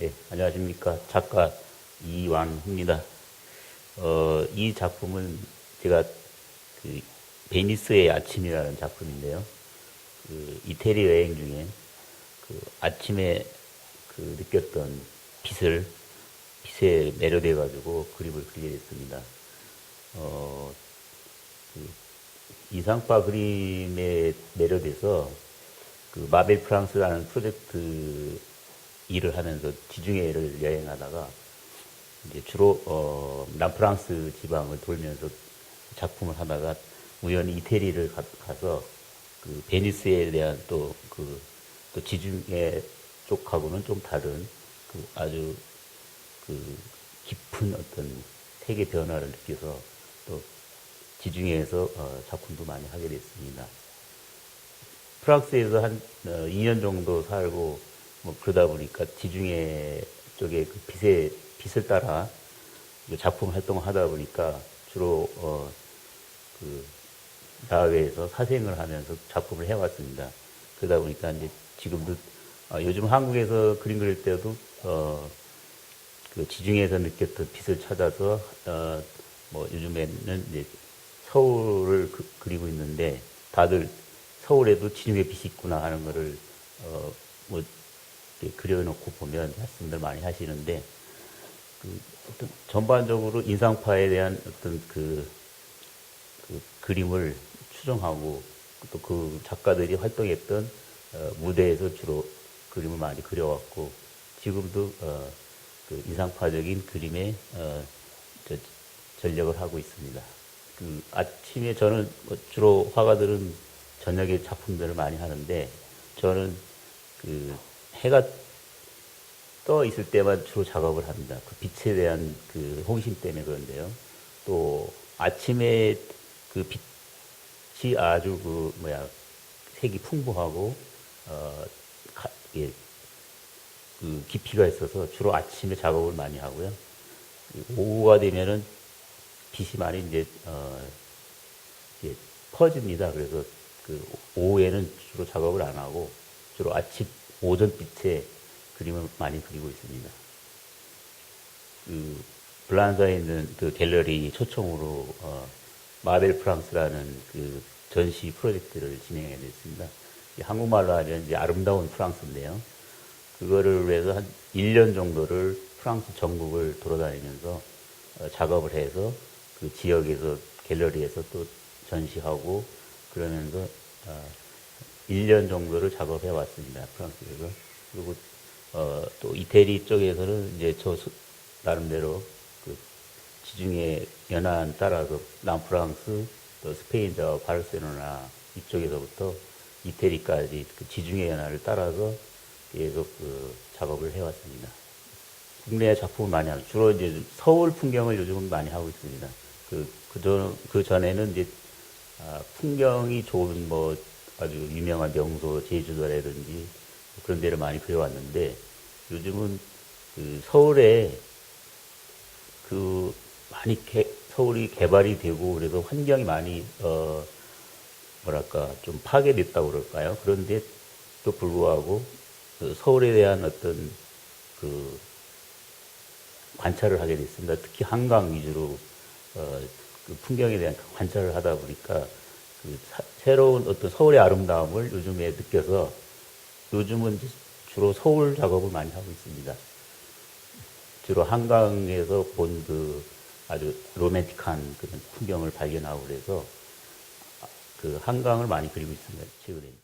예, 안녕하십니까. 작가 이완입니다. 어, 이 작품은 제가 그 베니스의 아침이라는 작품인데요. 그 이태리 여행 중에 그 아침에 그 느꼈던 빛을 빛에 매료돼 가지고 그림을 그리게 됐습니다. 어, 그 이상파 그림에 매료돼서 그 마벨 프랑스라는 프로젝트 일을 하면서 지중해를 여행하다가 이제 주로 어, 남프랑스 지방을 돌면서 작품을 하다가 우연히 이태리를 가, 서그 베니스에 대한 또 그 또 지중해 쪽하고는 좀 다른 그 아주 그 깊은 어떤 세계 변화를 느껴서 또 지중해에서 어, 작품도 많이 하게 됐습니다. 프랑스에서 한 어, 2년 정도 살고 뭐 그러다 보니까 지중해 쪽에 그 빛의 빛을 따라 그 작품 활동을 하다 보니까 주로 어, 그 야외에서 사생을 하면서 작품을 해왔습니다. 그러다 보니까 이제 지금도 어, 요즘 한국에서 그림 그릴 때도 어, 그 지중해에서 느꼈던 빛을 찾아서 어, 뭐 요즘에는 이제 서울을 그, 그리고 있는데 다들 서울에도 지중해 빛이 있구나 하는 거를 어, 뭐 그려놓고 보면 말씀들 많이 하시는데 그 어떤 전반적으로 인상파에 대한 어떤 그, 그 그림을 추정하고 또 그 작가들이 활동했던 어, 무대에서 주로 그림을 많이 그려왔고 지금도 어, 그 인상파적인 그림에 어, 저, 전력을 하고 있습니다. 그 아침에 저는 뭐 주로 화가들은 저녁에 작품들을 많이 하는데 저는 그 해가 떠 있을 때만 주로 작업을 합니다. 그 빛에 대한 그 호기심 때문에 그런데요. 또 아침에 그 빛이 아주 그 뭐야 색이 풍부하고 어 가, 예, 그 깊이가 있어서 주로 아침에 작업을 많이 하고요. 그 오후가 되면은 빛이 많이 이제 어 이제 퍼집니다. 그래서 그 오후에는 주로 작업을 안 하고 주로 아침 오전 빛에 그림을 많이 그리고 있습니다. 그 블란사에 있는 그 갤러리 초청으로 어, 마벨 프랑스라는 그 전시 프로젝트를 진행해 냈습니다. 한국말로 하면 이제 아름다운 프랑스인데요. 그거를 위해서 한 1년 정도를 프랑스 전국을 돌아다니면서 어, 작업을 해서 그 지역에서 갤러리에서 또 전시하고 그러면서 어, 1년 정도를 작업해 왔습니다. 프랑스에서. 그리고 어, 또 이태리 쪽에서는 이제 저 수- 나름대로 그 지중해 연안 따라서 남프랑스 또 스페인 저 바르셀로나 이쪽에서부터 이태리까지 그 지중해 연안을 따라서 계속 그 작업을 해왔습니다. 국내 작품을 많이 하고 주로 이제 서울 풍경을 요즘은 많이 하고 있습니다. 그, 그, 전, 그 전에는 이제 아, 풍경이 좋은 뭐 아주 유명한 명소 제주도라든지 그런 데를 많이 그려왔는데 요즘은 그 서울에 그 많이 개- 서울이 개발이 되고 그래서 환경이 많이 어 뭐랄까 좀 파괴됐다고 그럴까요? 그런데 또 불구하고 그 서울에 대한 어떤 그 관찰을 하게 됐습니다. 특히 한강 위주로 어, 그 풍경에 대한 관찰을 하다 보니까 새로운 어떤 서울의 아름다움을 요즘에 느껴서 요즘은 주로 서울 작업을 많이 하고 있습니다. 주로 한강에서 본 그 아주 로맨틱한 그런 풍경을 발견하고 그래서 그 한강을 많이 그리고 있습니다. 최근에.